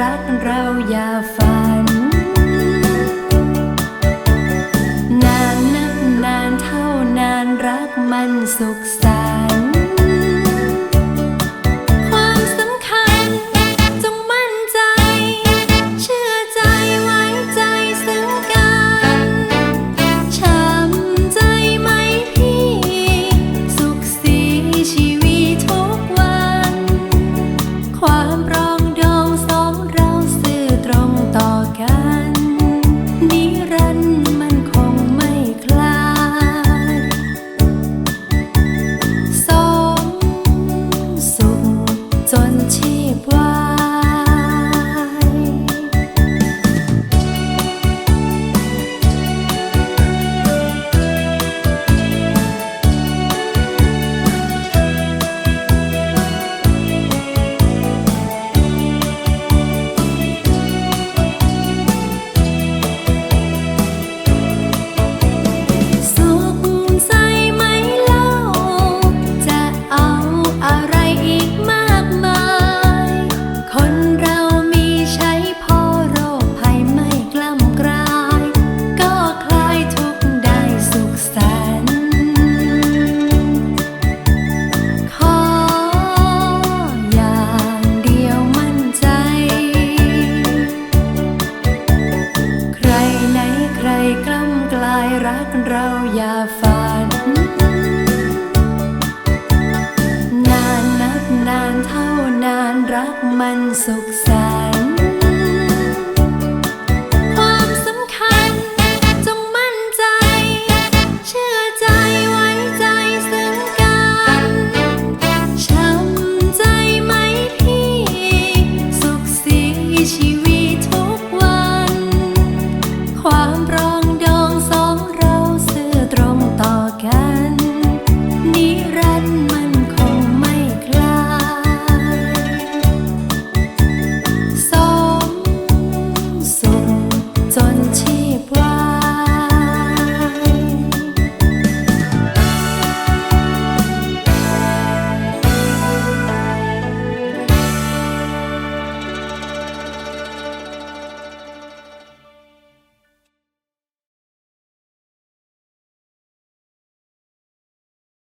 รักเราอย่าฝ่า รักเราอย่าฝัน นานนับนานเท่านานรักมันสุขสัน